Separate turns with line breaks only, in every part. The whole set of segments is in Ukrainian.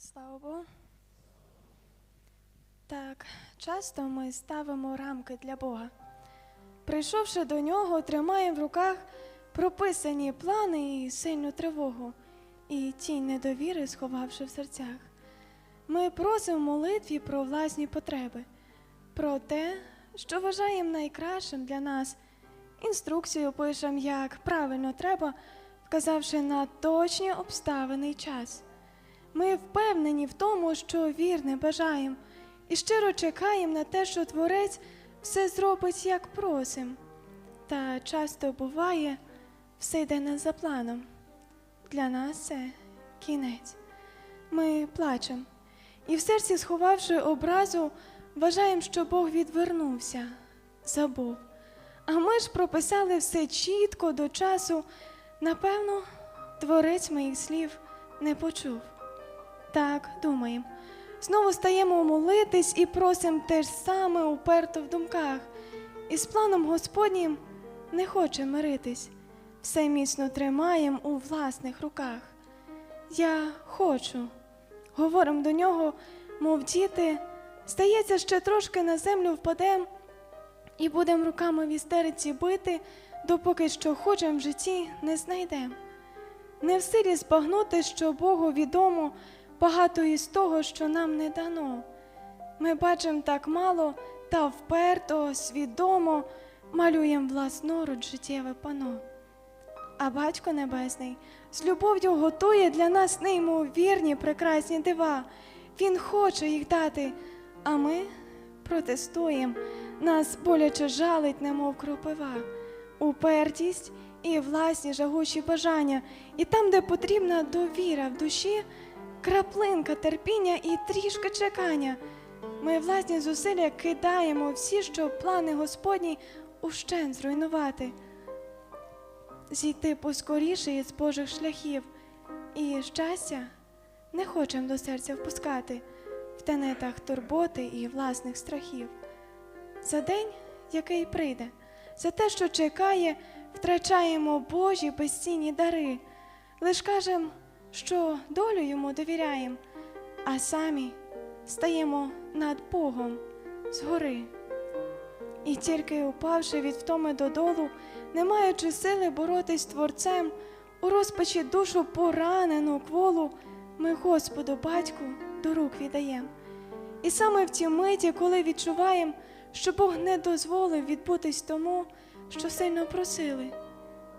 Слава Богу. Так, часто ми ставимо рамки для Бога. Прийшовши до нього, тримаємо в руках прописані плани і сильну тривогу, і тінь недовіри, сховавши в серцях. Ми просимо молитві про власні потреби, про те, що вважаємо найкращим для нас. Інструкцію пишемо, як правильно треба, вказавши на точні обставини й час. Ми впевнені в тому, що вірне бажаємо, і щиро чекаємо на те, що Творець все зробить, як просим. Та часто буває, все йде не за планом. Для нас це кінець. Ми плачемо. І в серці, сховавши образу, вважаємо, що Бог відвернувся, забув. А ми ж прописали все чітко до часу. Напевно, творець моїх слів не почув. Так, думаємо. Знову стаємо молитись і просимо те ж саме уперто в думках. І з планом Господнім не хоче миритись. Все міцно тримаємо у власних руках. Я хочу. Говоримо до нього, мов діти, здається, ще трошки на землю впадем і будемо руками в істериці бити, допоки що хочемо в житті не знайдем. Не в силі збагнути, що Богу відомо багато із того, що нам не дано. Ми бачимо так мало та вперто, свідомо малюємо власноруч життєве пано. А Батько Небесний з любов'ю готує для нас неймовірні прекрасні дива. Він хоче їх дати, а ми протестуємо. Нас боляче жалить, немов кропива, упертість і власні жагучі бажання. І там, де потрібна довіра в душі, краплинка терпіння і трішки чекання. Ми власні зусилля кидаємо всі, щоб плани Господні ущен зруйнувати зійти поскоріше із Божих шляхів, і щастя не хочемо до серця впускати в тенетах турботи і власних страхів. За день, який прийде, за те, що чекає, втрачаємо Божі безцінні дари, лиш кажем, що долю йому довіряємо, а самі стаємо над Богом згори. І тільки упавши від втоми додолу, не маючи сили боротись з творцем, у розпачі душу поранену кволу, ми Господу Батьку до рук віддаєм. І саме в ті миті, коли відчуваємо, що Бог не дозволив відбутись тому, що сильно просили,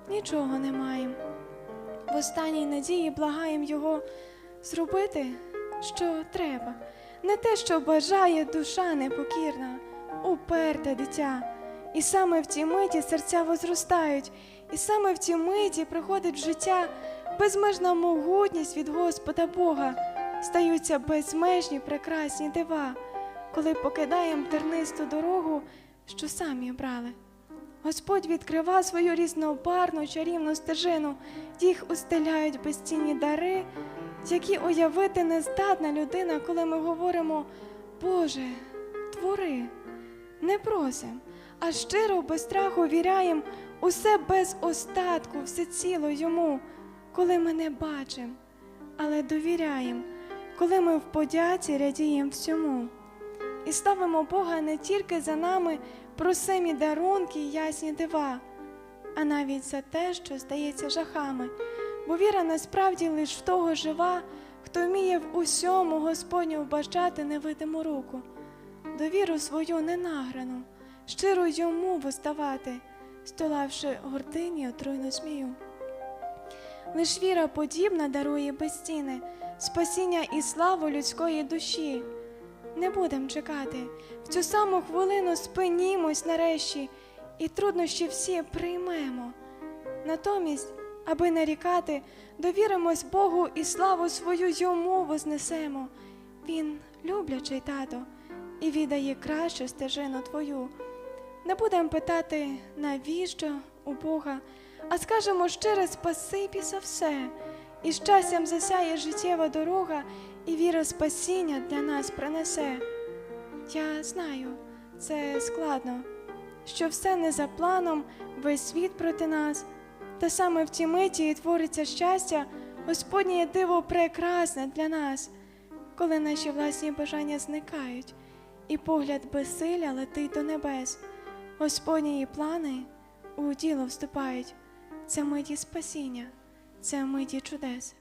нічого не маємо. В останній надії благаємо Його зробити, що треба, не те, що бажає душа непокірна, уперте дитя. І саме в ті миті серця возростають, і саме в ті миті приходить в життя безмежна могутність від Господа Бога, стаються безмежні прекрасні дива, коли покидаємо тернисту дорогу, що самі брали. Господь відкрива свою різнобарну чарівну стежину, їх устеляють безцінні дари, які уявити не здатна людина, коли ми говоримо, Боже, твори, не просим, а щиро без страху віряєм усе без остатку, все ціло йому, коли ми не бачимо, але довіряєм, коли ми в подяці радієм всьому. І ставимо Бога не тільки за нами просимі дарунки й ясні дива, а навіть за те, що здається жахами, бо віра насправді лиш в того жива, хто вміє в усьому Господню вбачати невидиму руку, довіру свою ненаграну, щиро йому воставати, столавши гордині отруйну змію. Лиш віра подібна дарує безціни, спасіння і славу людської душі. Не будем чекати, в цю саму хвилину спинімось нарешті, і труднощі всі приймемо. Натомість, аби нарікати, довіримось Богу і славу свою йому вознесемо. Він люблячий тато і віддає кращу стежину твою. Не будемо питати, навіщо у Бога, а скажемо щире спасибі за все, і щастям засяє життєва дорога, і віра спасіння для нас принесе. Я знаю, це складно, що все не за планом, весь світ проти нас, та саме в ті миті і твориться щастя, Господнє диво прекрасне для нас. коли наші власні бажання зникають, і погляд безсилля летить до небес. Господні плани у діло вступають. Це миті спасіння, це миті чудес.